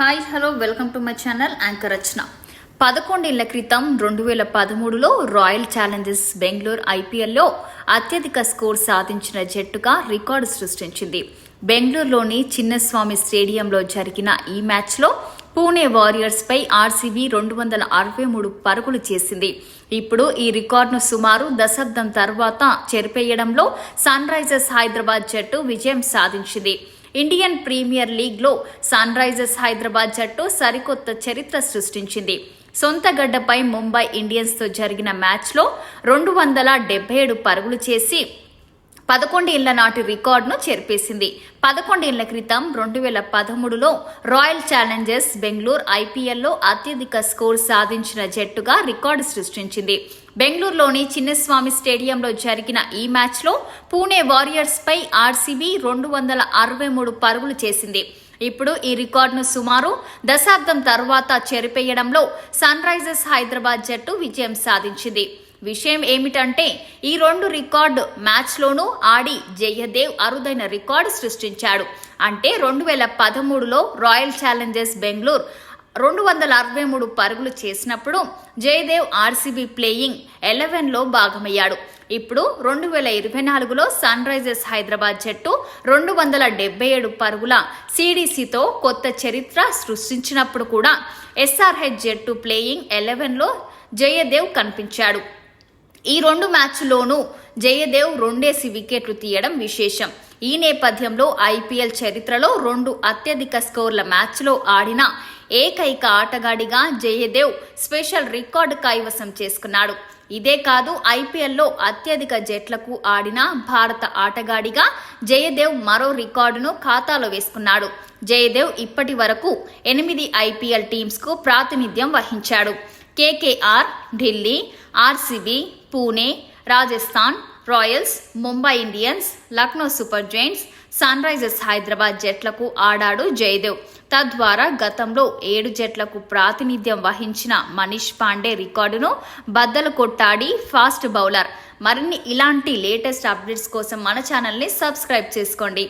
Hi hello welcome to my channel anchor Rachana పదకొండేళ్ళ క్రితం రెండు వేల పదమూడులో రాయల్ ఛాలెంజర్స్ బెంగళూరు ఐపీఎల్లో అత్యధిక స్కోర్ సాధించిన జట్టుగా రికార్డు సృష్టించింది. బెంగళూరులోని చిన్నస్వామి స్టేడియంలో జరిగిన ఈ మ్యాచ్లో పూణే వారియర్స్పై ఆర్సీబీ రెండు వందల అరవై మూడు పరుగులు చేసింది. ఇప్పుడు ఈ రికార్డును సుమారు దశాబ్దం తర్వాత చెరిపేయడంలో సన్ రైజర్స్ హైదరాబాద్ జట్టు విజయం సాధించింది. ఇండియన్ ప్రీమియర్ లీగ్లో సన్ రైజర్స్ హైదరాబాద్ జట్టు సరికొత్త చరిత్ర సృష్టించింది. సొంత గడ్డపై ముంబై ఇండియన్స్తో జరిగిన మ్యాచ్లో రెండు వందల డెబ్బై ఏడు పరుగులు చేసి పదకొండేళ్ళ నాటి రికార్డును చేర్పేసింది. పదకొండేళ్ళ క్రితం రెండు వేల పదమూడులో రాయల్ ఛాలెంజర్స్ బెంగళూరు ఐపీఎల్లో అత్యధిక స్కోర్ సాధించిన జట్టుగా రికార్డు సృష్టించింది. బెంగళూరులోని చిన్నస్వామి స్టేడియంలో జరిగిన ఈ మ్యాచ్లో పూణే వారియర్స్పై ఆర్సీబీ రెండు వందల అరవై మూడు పరుగులు చేసింది. ఇప్పుడు ఈ రికార్డును సుమారు దశాబ్దం తర్వాత చెరిపేయడంలో సన్ రైజర్స్ హైదరాబాద్ జట్టు విజయం సాధించింది. విషయం ఏమిటంటే ఈ రెండు రికార్డు మ్యాచ్లోనూ ఆడి జయదేవ్ అరుదైన రికార్డు సృష్టించాడు. అంటే రెండు వేల పదమూడులో రాయల్ ఛాలెంజర్స్ బెంగళూరు రెండు వందల అరవై మూడు పరుగులు చేసినప్పుడు జయదేవ్ ఆర్సీబీ ప్లేయింగ్ ఎలెవెన్లో భాగమయ్యాడు. ఇప్పుడు రెండు వేల ఇరవై నాలుగులో సన్ రైజర్స్ హైదరాబాద్ జట్టు రెండు వందల డెబ్బై ఏడు పరుగుల సిడిసితో కొత్త చరిత్ర సృష్టించినప్పుడు కూడా ఎస్ఆర్హెచ్ జట్టు ప్లేయింగ్ ఎలెవెన్లో జయదేవ్ కనిపించాడు. ఈ రెండు మ్యాచ్లోనూ జయదేవ్ రెండేసి వికెట్లు తీయడం విశేషం. ఈ నేపథ్యంలో ఐపీఎల్ చరిత్రలో రెండు అత్యధిక స్కోర్ల మ్యాచ్లో ఆడిన ఏకైక ఆటగాడిగా జయదేవ్ స్పెషల్ రికార్డు కైవసం చేసుకున్నాడు. ఇదే కాదు ఐపీఎల్లో అత్యధిక జట్లకు ఆడిన భారత ఆటగాడిగా జయదేవ్ మరో రికార్డును ఖాతాలో వేసుకున్నాడు. జయదేవ్ ఇప్పటి వరకు ఎనిమిది ఐపీఎల్ టీమ్స్కు ప్రాతినిధ్యం వహించాడు. KKR Delhi RCB Pune Rajasthan Royals Mumbai Indians Lucknow Super Giants Sunrisers Hyderabad జట్లకు ఆడాడు జయదేవ్. తద్వారా గతంలో ఏడు జట్లకు ప్రాతినిధ్యం వహించిన మనీష్ పాండే రికార్డును బద్దలు కొట్టాడి ఫాస్ట్ బౌలర్. మరిన్ని ఇలాంటి లేటెస్ట్ అప్డేట్స్ కోసం మన ఛానల్ని సబ్స్క్రైబ్ చేసుకోండి.